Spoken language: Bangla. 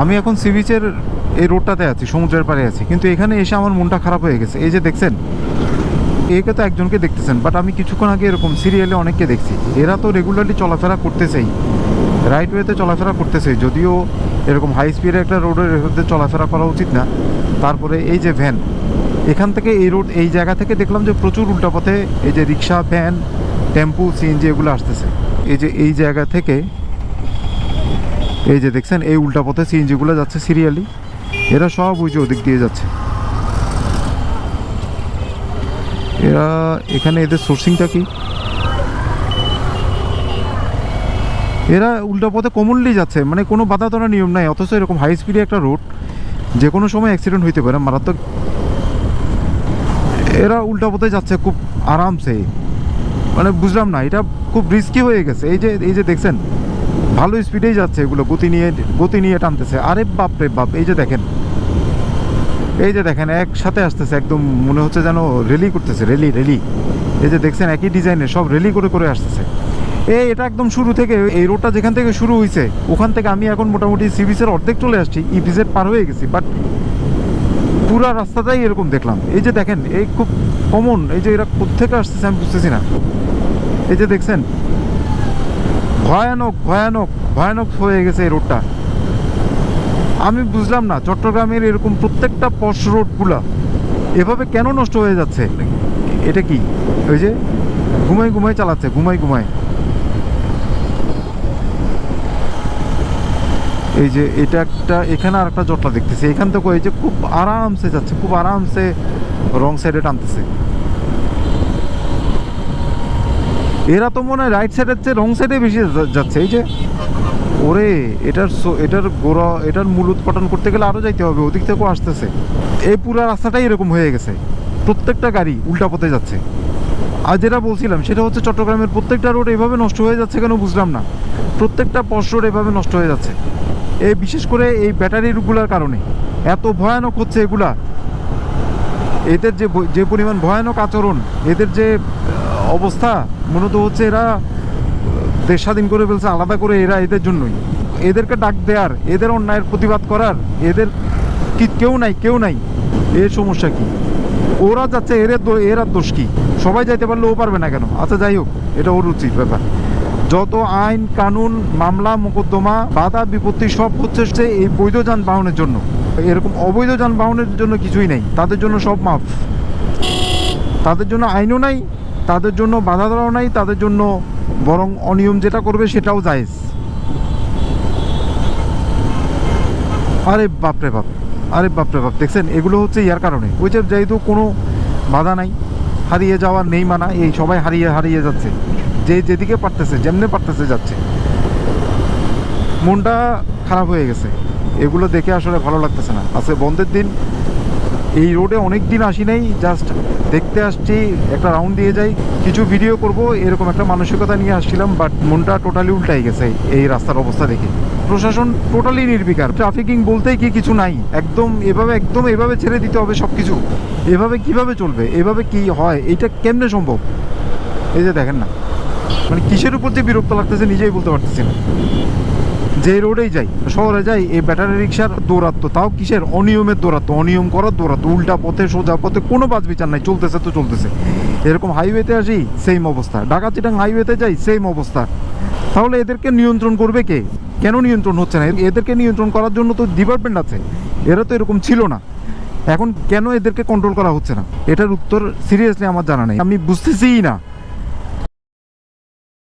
আমি এখন সি বিচের এই রোডটাতে আছি, সমুদ্রের পাড়ে আছি। কিন্তু এখানে এসে আমার মনটা খারাপ হয়ে গেছে। এই যে দেখছেন, একে তো একজনকে দেখতেছেন বাট আমি কিছুক্ষণ আগে এরকম সিরিয়ালে অনেককে দেখছি। এরা তো রেগুলারলি চলাফেরা করতেছেই রাইট ওয়েতে চলাফেরা করতেছে যদিও এরকম হাই স্পিডে একটা রোডের চলাফেরা করা উচিত না। তারপরে এই যে ভ্যান এখান থেকে এই রোড এই জায়গা থেকে দেখলাম যে প্রচুর উল্টাপথে এই যে রিক্সা ভ্যান টেম্পু সিএনজি এগুলো আসতেছে। এই যে এই জায়গা থেকে এই যে দেখছেন, এই উল্টা পথে সিএনজিগুলো যাচ্ছে সিরিয়ালি। এরা সব ওই যে ওদিক দিয়ে যাচ্ছে। এরা এখানে এদের সোর্সিংটা কি? এরা উল্টা পথে কমনলি যাচ্ছে মানে কোনো বাধা ধরা নিয়ম নাই, অথচ এরকম হাই স্পিডে একটা রোড যে কোনো সময় অ্যাক্সিডেন্ট হইতে পারে, মারাত্মক। এরা উল্টা পথে যাচ্ছে খুব আরামসে। মানে বুঝলাম না, এটা খুব রিস্কি হয়ে গেছে। এই যে এই যে দেখছেন ভালো স্পিডেই যাচ্ছে এগুলো, গতি নিয়ে গতি নিয়ে টানতেছে। আরে বাপ রে বাপ, এই যে দেখেন। এই যে দেখেন, একসাথে আসতেছে একদম, মনে হচ্ছে যেন রেলি করতেছে রেলি রেলি এই যে দেখছেন, একই ডিজাইনের সব রেলি করে করে আসতেছে। এই, এটা একদম শুরু থেকে, এই রোডটা যেখান থেকে শুরু হয়েছে ওখান থেকে আমি এখন মোটামুটি সি বিচের অর্ধেক চলে আসছি ইপিজেড পার হয়ে গেছি বাট পুরা রাস্তাটাই এরকম দেখলাম। এই যে দেখেন, এই খুব কমন এই যে এরা কোথেকে আসতেছে আমি বুঝতেছি না। এই যে দেখছেন ভয়ানক ভয়ানক ভয়ানক হয়ে গেছে এই রোডটা আমি বুঝলাম না, চট্টগ্রামের এরকম প্রত্যেকটা পশ রোডগুলা এভাবে কেন নষ্ট হয়ে যাচ্ছে? এটা কি? ওই যে ঘুমাই ঘুমাই চালাচ্ছে ঘুমাই ঘুমাই এই যে এটা একটা, এখানে আর একটা জটলা দেখতেছি। এখান থেকে এই যে খুব আরামসে যাচ্ছে, খুব আরামসে রং সাইডে টানতেছে। এরা তো মনে হয় রাইট সাইডের চেয়ে রং সাইডে বেশি যাচ্ছে। এই যে, ওরে, এটার এটার গোড়া, এটার মূল উৎপাদন করতে গেলে আরও যাইতে হবে, ওদিক থেকেও আসতেছে। এই পুরো রাস্তাটাই এরকম হয়ে গেছে। প্রত্যেকটা গাড়ি উল্টা পথে যাচ্ছে। আর যেটা বলছিলাম, সেটা হচ্ছে চট্টগ্রামের প্রত্যেকটা রোড এভাবে নষ্ট হয়ে যাচ্ছে কেন বুঝলাম না। প্রত্যেকটা পশ রোড এভাবে নষ্ট হয়ে যাচ্ছে। এই বিশেষ করে এই ব্যাটারিগুলোর কারণে। এত ভয়ানক হচ্ছে এগুলা। এদের যে যে পরিমাণ ভয়ানক আচরণ, এদের যে অবস্থা মূলত হচ্ছে এরা দেশ স্বাধীন করে ফেলছে, আলাদা করে এরা এদের জন্যই। এদেরকে ডাক দেওয়ার এদের অন্যায়ের প্রতিবাদ করার, এদের কি কেউ নাই কেউ নাই এর সমস্যা কি? ওরা যাচ্ছে এর এর আর দোষ কি? সবাই যাইতে পারলে ও পারবে না কেন? আচ্ছা যাই হোক, এটা ওর উচিত ব্যাপার। যত আইন, কানুন, মামলা, মোকদ্দমা, বাধা, বিপত্তি সব হচ্ছে এই বৈধ যানবাহনের জন্য। এরকম অবৈধ যানবাহনের জন্য কিছুই নেই। তাদের জন্য সব মাফ। তাদের জন্য আইনও নাই তাদের জন্য বাধা ধরাও নাই, তাদের জন্য বরং অনিয়ম যেটা করবে সেটাও জায়েজ। আরে বাপরে বাপ, আরে বাপরে বাপ, দেখছেন, এগুলো হচ্ছে ইয়ার কারণে। ওই যে যেহেতু কোনো বাধা নাই, হারিয়ে যাওয়ার নেই মানা, এই সবাই হারিয়ে হারিয়ে যাচ্ছে। যে যেদিকে পারতেছে, যেমনে পারতেছে যাচ্ছে। মনটা খারাপ হয়ে গেছে। এগুলো দেখে আসলে ভালো লাগতেছে না। আজকে বন্ধের দিন এই রোডে অনেক দিন আসি নাই জাস্ট দেখতে আসছি, একটা রাউন্ড দিয়ে যাই, কিছু ভিডিও করব, এরকম একটা মানসিকতা নিয়ে আসছিলাম বাট মনটা টোটালি উল্টাই গেছে এই রাস্তার অবস্থা দেখে। প্রশাসন টোটালি নির্বিকার। ট্রাফিকিং বলতেই কি কিছু নাই, একদম এভাবে একদম এভাবে ছেড়ে দিতে হবে সব কিছু এভাবে কীভাবে চলবে, এভাবে কি হয় এটা কেমনে সম্ভব? এই যে দেখেন না। মানে কিসের উপর যে বিরক্ত লাগতেছে নিজেই বলতে পারতেছি না। যে রোডেই যাই, শহরে যাই, এই ব্যাটারি রিক্সার দৌরাত্ম তাও কিসের? অনিয়মের দৌরাত্ম অনিয়ম করার দৌরাত্ম উল্টা পথে, সোজা পথে, কোনো বাজ বিচার নাই, চলতেছে তো চলতেছে। এরকম হাইওয়েতে আসি সেম অবস্থা। ঢাকা চিটাং হাইওয়েতে যাই সেম অবস্থা। তাহলে এদেরকে নিয়ন্ত্রণ করবে কে? কেন নিয়ন্ত্রণ হচ্ছে না? এদেরকে নিয়ন্ত্রণ করার জন্য তো ডিপার্টমেন্ট আছে। এরা তো এরকম ছিল না। এখন কেন এদেরকে কন্ট্রোল করা হচ্ছে না? এটার উত্তর সিরিয়াসলি আমার জানা নেই। আমি বুঝতেছিই না।